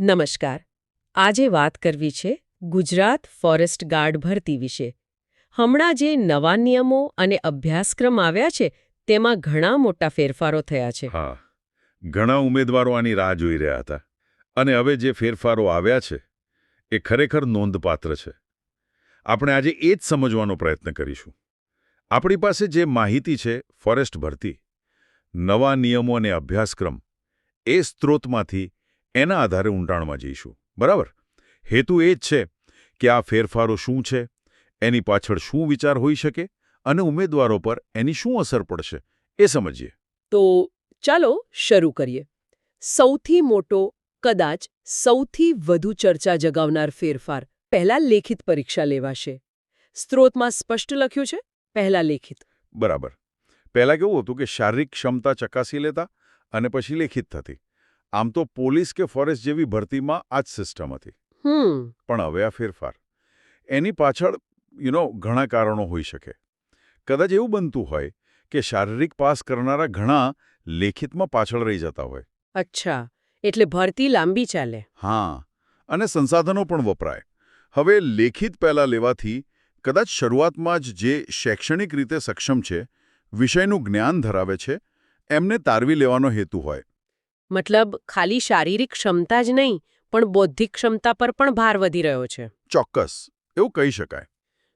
નમસ્કાર. આજે વાત કરવી છે ગુજરાત ફોરેસ્ટ ગાર્ડ ભરતી વિશે. હમણાં જે નવા નિયમો અને અભ્યાસક્રમ આવ્યા છે, તેમાં ઘણા મોટા ફેરફારો થયા છે. હા. ઘણા ઉમેદવારો આની રાહ જોઈ રહ્યા હતા. અને હવે જે ફેરફારો આવ્યા છે, એ ખરેખર નોંધપાત્ર છે. આપણે આજે એ જ સમજવાનો પ્રયત્ન કરીશું. આપણી પાસે જે માહિતી છે ફોરેસ્ટ ભરતી, નવા નિયમો અને અભ્યાસક્રમ, એ સ્ત્રોતમાંથી એના આધારે ઊંડાણમાં જઈશું. બરાબર? હેતુ એ જ છે કે આ ફેરફારો શું છે એની પાછળ શું વિચાર હોઈ શકે અને ઉમેદવારો પર એની શું અસર પડશે એ સમજીએ. તો ચાલો શરૂ કરીએ. સૌથી મોટો કદાચ સૌથી વધુ ચર્ચા જગાવનાર ફેરફાર પહેલા લેખિત પરીક્ષા લેવાશે. સ્ત્રોતમાં સ્પષ્ટ લખ્યું છે પહેલા લેખિત. બરાબર. પહેલાં કેવું હતું કે શારીરિક ક્ષમતા ચકાસી લેતા અને પછી લેખિત થતી. આમ તો પોલીસ કે ફોરેસ્ટ જેવી ભરતીમાં આ જ સિસ્ટમ હતી. પણ હવે આ ફેરફાર. એની પાછળ યુનો ઘણા કારણો હોઈ શકે. કદાચ એવું બનતું હોય કે શારીરિક પાસ કરનારા ઘણા લેખિતમાં પાછળ રહી જતા હોય. અચ્છા. એટલે ભરતી લાંબી ચાલે. હા. અને સંસાધનો પણ વપરાય. હવે લેખિત પહેલાં લેવાથી કદાચ શરૂઆતમાં જ જે શૈક્ષણિક રીતે સક્ષમ છે વિષયનું જ્ઞાન ધરાવે છે એમને તારવી લેવાનો હેતુ હોય. મતલબ ખાલી શારીરિક ક્ષમતા જ નહીં પણ બૌદ્ધિક ક્ષમતા પર પણ ભાર વધી રહ્યો છે. ચોક્કસ. એવું કહી શકાય.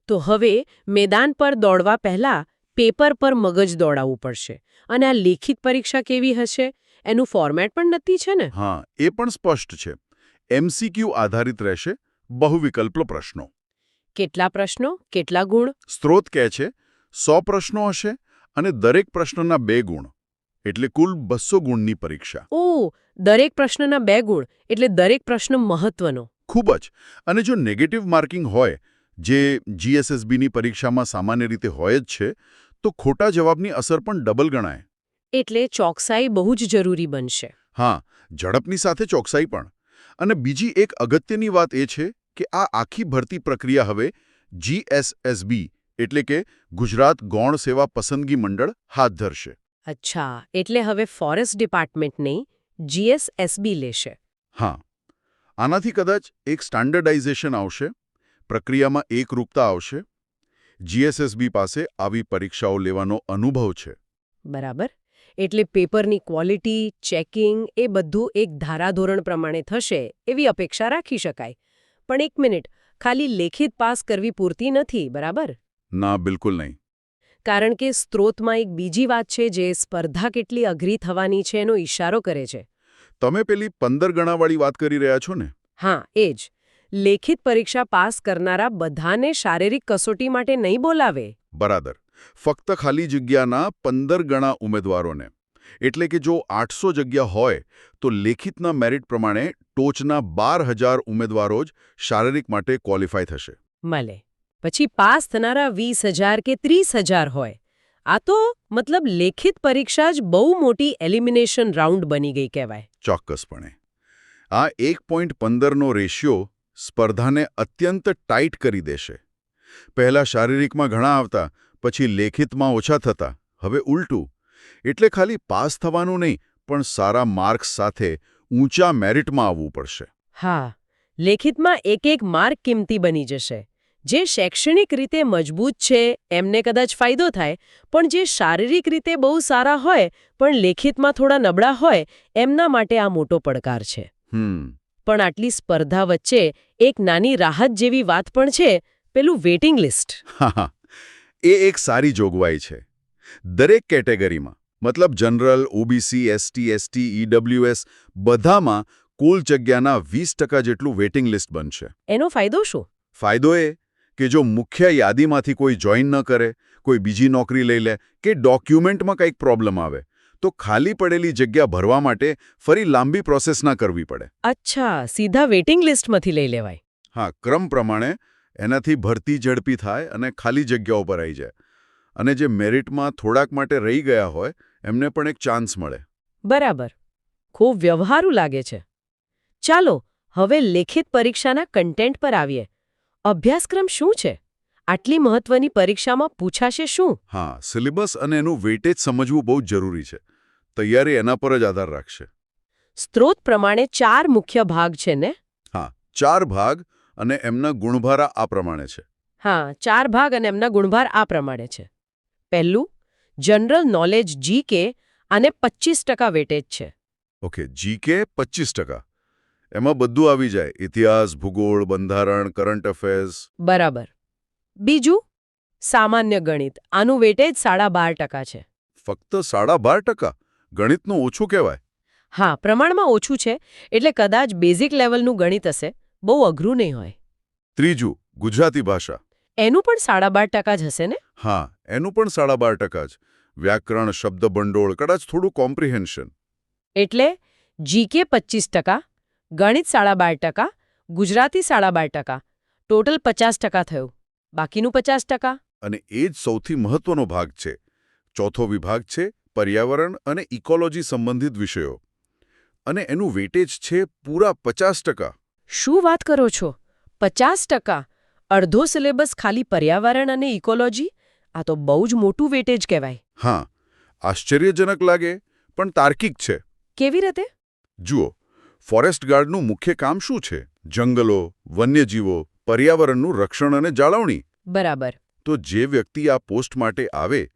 તો હવે મેદાન પર દોડવા પહેલા પેપર પર મગજ દોડાવવું પડશે. અને આ લેખિત પરીક્ષા કેવી હશે? એનું ફોર્મેટ પણ નક્કી છે ને? હા એ પણ સ્પષ્ટ છે. એમસીક્યુ આધારિત રહેશે બહુવિકલ્પ પ્રશ્નો. કેટલા પ્રશ્નો? કેટલા ગુણ? સ્ત્રોત કહે છે સો પ્રશ્નો હશે અને દરેક પ્રશ્નના બે ગુણ. એટલે કુલ બસો ગુણની પરીક્ષા. ઓ દરેક પ્રશ્નના બે ગુણ એટલે દરેક પ્રશ્ન મહત્વનો. ખૂબ જ. અને જો નેગેટિવ માર્કિંગ હોય જે જીએસએસબીની પરીક્ષામાં સામાન્ય રીતે હોય જ છે તો ખોટા જવાબની અસર પણ ડબલ ગણાય. એટલે ચોકસાઈ બહુ જ જરૂરી બનશે. હા ઝડપની સાથે ચોકસાઈ પણ. અને બીજી એક અગત્યની વાત એ છે કે આ આખી ભરતી પ્રક્રિયા હવે જીએસએસબી એટલે કે ગુજરાત ગૌણ સેવા પસંદગી મંડળ હાથ ધરશે. અચ્છા એટલે હવે ફોરેસ્ટ ડિપાર્ટમેન્ટ નહીં જીએસએસબી લેશે. હા. આનાથી કદાચ એક સ્ટાન્ડર્ડાઇઝેશન આવશે પ્રક્રિયામાં એકરૂપતા આવશે જીએસએસબી પાસે આવી પરીક્ષાઓ લેવાનો અનુભવ છે. બરાબર. એટલે પેપરની ક્વોલિટી ચેકિંગ એ બધું એક ધારાધોરણ પ્રમાણે થશે એવી અપેક્ષા રાખી શકાય. પણ એક મિનિટ ખાલી લેખિત પાસ કરવી પૂરતી નથી બરાબર? ના બિલકુલ નહીં. કારણ કે સ્ત્રોતમાં એક બીજી વાત છે જે સ્પર્ધા કેટલી અઘરી થવાની છે એનો ઇશારો કરે છે. તમે પેલી પંદર ગણાવાળી વાત કરી રહ્યા છો ને? હા એ જ. લેખિત પરીક્ષા પાસ કરનારા બધાને શારીરિક કસોટી માટે નહીં બોલાવે. બરાબર. ફક્ત ખાલી જગ્યાના પંદર ગણા ઉમેદવારોને. એટલે કે જો આઠસો જગ્યા હોય તો લેખિતના મેરિટ પ્રમાણે ટોચના બાર હજાર ઉમેદવારો જ શારીરિક માટે ક્વોલિફાય થશે. મળે પછી પાસ થનારા વીસ હજાર કે ત્રીસ હજાર હોય. આ તો મતલબ લેખિત પરીક્ષા જ બહુ મોટી એલિમિનેશન રાઉન્ડ બની ગઈ કહેવાય. ચોક્કસપણે. આ એક પોઈન્ટ પંદરનો રેશિયો સ્પર્ધાને અત્યંત ટાઈટ કરી દેશે. પહેલા શારીરિકમાં ઘણા આવતા પછી લેખિતમાં ઓછા થતા હવે ઉલટું. એટલે ખાલી પાસ થવાનું નહીં પણ સારા માર્ક્સ સાથે ઊંચા મેરિટમાં આવવું પડશે. હા લેખિતમાં એક એક માર્ક કિંમતી બની જશે. જે શૈક્ષણિક રીતે મજબૂત છે એમને કદાચ ફાયદો થાય પણ જે શારીરિક રીતે બહુ સારા હોય પણ લેખિતમાં થોડા નબળા હોય એમના માટે આ મોટો પડકાર છે. પણ આટલી સ્પર્ધા વચ્ચે એક નાની રાહત જેવી વાત પણ છે પેલું વેઇટિંગ લિસ્ટ. એ એક સારી જોગવાઈ છે. દરેક કેટેગરીમાં મતલબ general OBC ST ST EWS બધામાં કુલ જગ્યાના વીસ ટકા જેટલું વેઇટિંગ લિસ્ટ બનશે. એનો ફાયદો શું? ફાયદો એ કે જો મુખ્ય યાદીમાંથી કોઈ જોઈન ન કરે કોઈ બીજી નોકરી લઈ લે કે ડોક્યુમેન્ટમાં કંઈક પ્રોબ્લેમ આવે તો ખાલી પડેલી જગ્યા ભરવા માટે ફરી લાંબી પ્રોસેસ ના કરવી પડે. અચ્છા સીધા વેઇટિંગ લિસ્ટમાંથી લઈ લેવાય. હા ક્રમ પ્રમાણે એનાથી ભરતી ઝડપી થાય અને ખાલી જગ્યાઓ પર આવી જાય. અને જે મેરિટમાં થોડાક માટે રહી ગયા હોય એમને પણ એક ચાન્સ મળે. બરાબર. ખૂબ વ્યવહારુ લાગે છે. ચાલો હવે લેખિત પરીક્ષાના કન્ટેન્ટ પર આવીએ. અભ્યાસક્રમ શું છે? આટલી મહત્વની પરીક્ષામાં પૂછાશે શું? હા સિલેબસ અને એનું વેટેજ સમજવું બહુ જરૂરી છે. તૈયારી એના પર જ આધાર રાખશે. સ્ત્રોત પ્રમાણે ચાર મુખ્ય ભાગ છે ને? હા ચાર ભાગ અને એમના ગુણભારા આ પ્રમાણે છે. હા ચાર ભાગ અને એમના ગુણભાર આ પ્રમાણે છે. પહેલું જનરલ નોલેજ જીકે આને પચીસ ટકા વેટેજ છે. ઓકે જીકે પચીસ ટકા. એમાં બધું આવી જાય. ઇતિહાસ ભૂગોળ બંધારણ કરંટ અફેર્સ બરાબર. બીજું? સામાન્ય ગણિત. આનું વેટેજ સાડા બાર ટકા છે. ફક્ત સાડા બાર ટકા? ગણિતનું ઓછું કહેવાય. હા પ્રમાણમાં ઓછું છે. એટલે કદાચ બેઝિક લેવલનું ગણિત હશે. બહુ અઘરું નહીં હોય. ત્રીજું ગુજરાતી ભાષા. એનું પણ સાડા બાર ટકા જ હશે ને? હા એનું પણ સાડા બાર ટકા જ. વ્યાકરણ શબ્દ ભંડોળ કદાચ થોડું કોમ્પ્રિહેન્શન એટલે જીકે પચીસ ટકા ગણિત સાડા બાર ટકા ગુજરાતી સાડા બાર ટકા ટોટલ પચાસ ટકા થયું. બાકીનું પચાસ ટકા? અને એ જ સૌથી મહત્વનો ભાગ છે. ચોથો વિભાગ છે પર્યાવરણ અને ઇકોલોજી સંબંધિત વિષયો. અને એનું વેટેજ છે પૂરા પચાસ ટકા. શું વાત કરો છો? પચાસ ટકા? અડધો સિલેબસ ખાલી પર્યાવરણ અને ઇકોલોજી આ તો બહુ જ મોટું વેટેજ કહેવાય. હા આશ્ચર્યજનક લાગે પણ તાર્કિક છે. કેવી રીતે? જુઓ ફોરેસ્ટ ગાર્ડનું મુખ્ય કામ શું છે? જંગલો વન્યજીવો પર્યાવરણનું રક્ષણ અને જાળવણી. બરાબર. તો જે વ્યક્તિ આ પોસ્ટ માટે આવે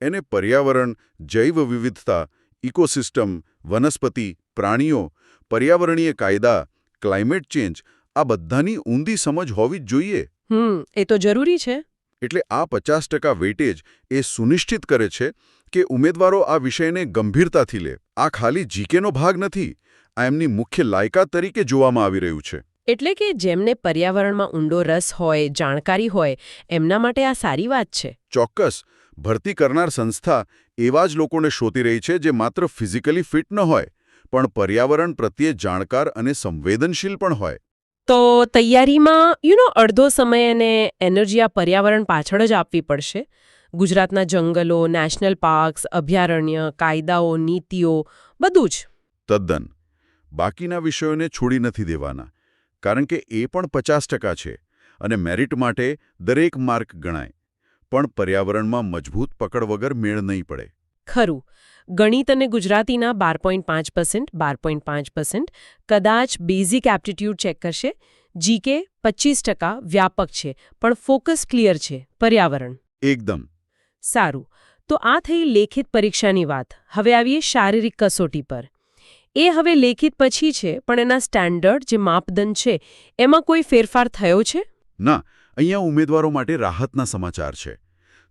એને પર્યાવરણ જૈવ વિવિધતા ઇકોસિસ્ટમ વનસ્પતિ પ્રાણીઓ પર્યાવરણીય કાયદા ક્લાઇમેટ ચેન્જ આ બધાની ઊંધી સમજ હોવી જ જોઈએ. હમ એ તો જરૂરી છે. એટલે આ પચાસ ટકા વેટેજ એ સુનિશ્ચિત કરે છે કે ઉમેદવારો આ વિષયને ગંભીરતાથી લે. આ ખાલી જીકેનો ભાગ નથી. આ એમની મુખ્ય લાયકાત તરીકે જોવામાં આવી રહ્યું છે. એટલે કે જેમને પર્યાવરણમાં ઊંડો રસ હોય જાણકારી હોય એમના માટે આ સારી વાત છે. ચોક્કસ ભરતી કરનાર સંસ્થા એવા જ લોકોને શોધી રહી છે જે માત્ર ફિઝિકલી ફિટ ન હોય પણ પર્યાવરણ પ્રત્યે જાણકાર અને સંવેદનશીલ પણ હોય. તો તૈયારીમાં યુ નો અડધો સમય અને એનર્જી આ પર્યાવરણ પાછળ જ આપવી પડશે. ગુજરાતના જંગલો નેશનલ પાર્ક્સ અભયારણ્ય કાયદાઓ નીતિઓ બધું જ. તદ્દન. બાકીના વિષયોને છોડી નથી દેવાના કારણ કે એ પણ પચાસ ટકા છે અને મેરિટ માટે દરેક માર્ક ગણાય પણ પર્યાવરણમાં મજબૂત પકડ વગર મેળ નહીં પડે. ખરું ગણિત અને ગુજરાતીના બાર પોઈન્ટ પાંચ પર્સન્ટ બાર પોઈન્ટ પાંચ પર્સન્ટ કદાચ બેઝિક એપ્ટિટ્યૂડ ચેક કરશે જીકે પચીસ ટકા વ્યાપક છે પણ ફોકસ ક્લિયર છે પર્યાવરણ. એકદમ. સારું તો આ થઈ લેખિત પરીક્ષાની વાત હવે આવીએ શારીરિક કસોટી પર. એ હવે લેખિત પછી છે પણ એના સ્ટેન્ડર્ડ જે માપદંડ છે એમાં કોઈ ફેરફાર થયો છે? ના અહીંયા ઉમેદવારો માટે રાહતના સમાચાર છે.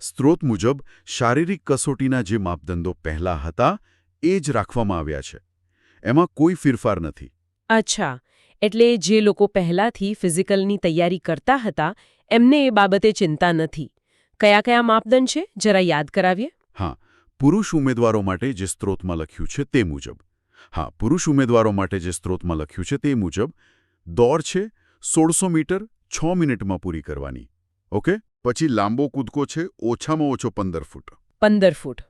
સ્ત્રોત મુજબ શારીરિક કસોટીના જે માપદંડો પહેલા હતા એ જ રાખવામાં આવ્યા છે. એમાં કોઈ ફેરફાર નથી. અચ્છા એટલે જે લોકો પહેલાથી ફિઝિકલની તૈયારી કરતા હતા એમને એ બાબતે ચિંતા નથી. કયા કયા માપદંડ છે જરા યાદ કરાવીએ? હા પુરુષ ઉમેદવારો માટે જે સ્ત્રોતમાં લખ્યું છે તે મુજબ હા પુરુષ ઉમેદવારો માટે જે સ્ત્રોતમાં લખ્યું છે તે મુજબ દોડ છે સોળસો મીટર છ મિનિટમાં પૂરી કરવાની. ઓકે? પછી લાંબો કૂદકો છે ઓછામાં ઓછો પંદર ફૂટ. પંદર ફૂટ.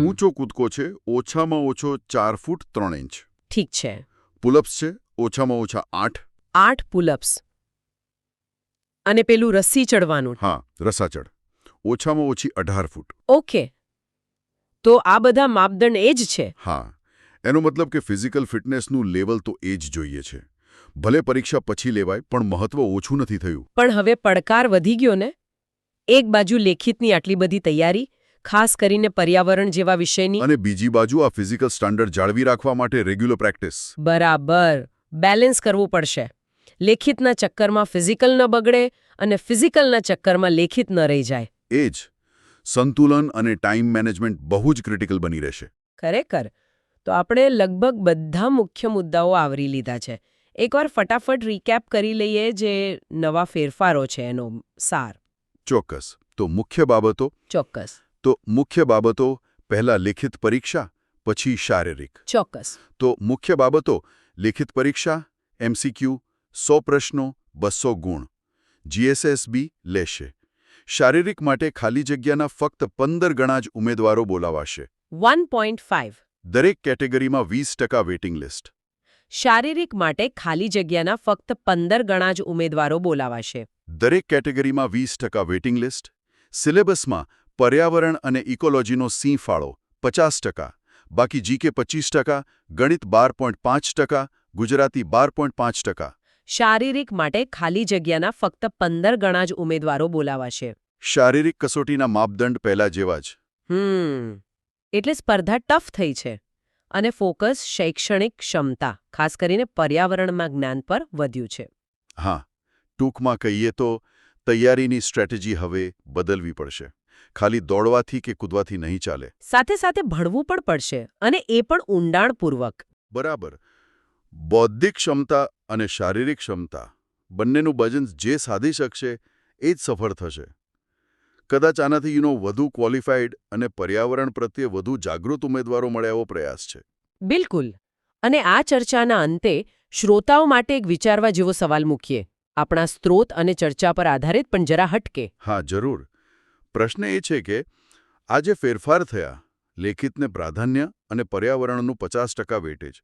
ઊંચો કૂદકો છે ઓછામાં ઓછો ચાર ફૂટ ત્રણ ઇંચ. ઠીક છે. પુલઅપ્સ છે ઓછામાં ઓછા આઠ. આઠ પુલઅપ્સ. અને પેલું રસ્સી ચડવાનું. હા રસાચડ. ઓછામાં ઓછી અઢાર ફૂટ. ઓકે. તો આ બધા માપદંડ એ જ છે? હા. એનો મતલબ કે ફિઝિકલ ફિટનેસનું લેવલ તો એ જ જોઈએ છે. ભલે પરીક્ષા પછી લેવાય પણ મહત્વ ઓછું નથી થયું. પણ હવે પડકાર વધી ગયો ને? એક બાજુ લેખિતની આટલી બધી તૈયારી ખાસ કરીને પર્યાવરણ જેવા વિષયની. અને બીજી બાજુ આ ફિઝિકલ સ્ટાન્ડર્ડ જાળવી રાખવા માટે રેગ્યુલર પ્રેક્ટિસ. બરાબર. બેલેન્સ કરવું પડશે. લેખિતના ચક્કરમાં ફિઝિકલ ન બગડે અને ફિઝિકલના ચક્કરમાં લેખિત ન રહી જાય. એ જ. સંતુલન અને ટાઈમ મેનેજમેન્ટ બહુ જ ક્રિટિકલ બની રહેશે. ખરેખર. તો આપણે લગભગ બધા મુખ્ય મુદ્દાઓ આવરી લીધા છે. એકવાર ફટાફટ રીકેપ કરી લઈએ જે નવા ફેરફારો છે એનો સાર. ચોક્કસ. તો મુખ્ય બાબતો? ચોક્કસ. તો મુખ્ય બાબતો પહેલા લેખિત પરીક્ષા પછી શારીરિક. ચોક્કસ. તો મુખ્ય બાબતો લેખિત પરીક્ષા એમસીક્યુ સો પ્રશ્નો બસો ગુણ. જીએસએસબી લેશે. શારીરિક માટે ખાલી જગ્યાના ફક્ત પંદર ગણા જ ઉમેદવારો બોલાવાશે. વન પોઈન્ટ ફાઇવ દરેક કેટેગરીમાં વીસ ટકા વેઇટિંગ લિસ્ટ. શારીરિક માટે ખાલી જગ્યાના ફક્ત પંદર ગણા જ ઉમેદવારો બોલાવાશે. દરેક કેટેગરીમાં વીસ ટકા વેઇટિંગ લિસ્ટ. સિલેબસમાં પર્યાવરણ અને ઇકોલોજીનો સિંહ ફાળો પચાસ ટકા. બાકી જીકે પચીસ ટકા ગણિત બાર પોઈન્ટ પાંચ ટકા ગુજરાતી બાર પોઈન્ટ પાંચ ટકા. શારીરિક માટે ખાલી જગ્યાના ફક્ત પંદર ગણા જ ઉમેદવારો બોલાવાશે. શારીરિક કસોટીના માપદંડ પહેલા જેવા જ. હમ. એટલે સ્પર્ધા ટફ થઈ છે અને ફોકસ શૈક્ષણિક ક્ષમતા ખાસ કરીને પર્યાવરણમાં જ્ઞાન પર વધ્યું છે. હા ટૂંકમાં કહીએ તો તૈયારીની સ્ટ્રેટેજી હવે બદલવી પડશે. ખાલી દોડવાથી કે કૂદવાથી નહીં ચાલે? સાથે સાથે ભણવું પણ પડશે અને એ પણ ઊંડાણપૂર્વક. બરાબર. બૌદ્ધિક ક્ષમતા અને શારીરિક ક્ષમતા બંનેનું બજન જે સાધી શકશે એ જ સફળ થશે. કદાચ આનાથી યુનો વધુ ક્વોલિફાઈડ અને પર્યાવરણ પ્રત્યે વધુ જાગૃત ઉમેદવારો મળે એવો પ્રયાસ છે. બિલકુલ. અને આ ચર્ચાના અંતે શ્રોતાઓ માટે એક વિચારવા જેવો સવાલ મૂકીએ. આપણા સ્ત્રોત અને ચર્ચા પર આધારિત પણ જરા હટકે. હા જરૂર. પ્રશ્ન એ છે કે આ જે ફેરફાર થયા લેખિતને પ્રાધાન્ય અને પર્યાવરણનું પચાસ ટકા વેટેજ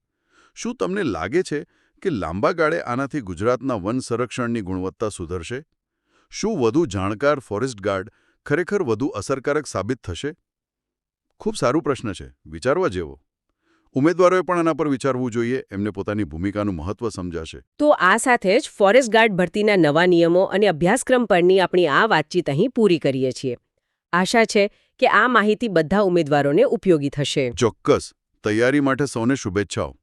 શું તમને લાગે છે કે લાંબા ગાળે આનાથી ગુજરાતના વન સંરક્ષણની ગુણવત્તા સુધરશે? શું વધુ જાણકાર ફોરેસ્ટ ગાર્ડ ખરેખર વધુ અસરકારક સાબિત થશે? ખૂબ સારું પ્રશ્ન છે. વિચારવા જેવો. ઉમેદવારોએ પણ આના પર વિચારવું જોઈએ. એમને પોતાની ભૂમિકાનું મહત્વ સમજાશે. તો આ સાથે જ ફોરેસ્ટ ગાર્ડ ભરતીના નવા નિયમો અને અભ્યાસક્રમ પરની આપણી આ વાતચીત અહીં પૂરી કરીએ છીએ. આશા છે કે આ માહિતી બધા ઉમેદવારોને ઉપયોગી થશે. ચોક્કસ. તૈયારી માટે સૌને શુભેચ્છાઓ.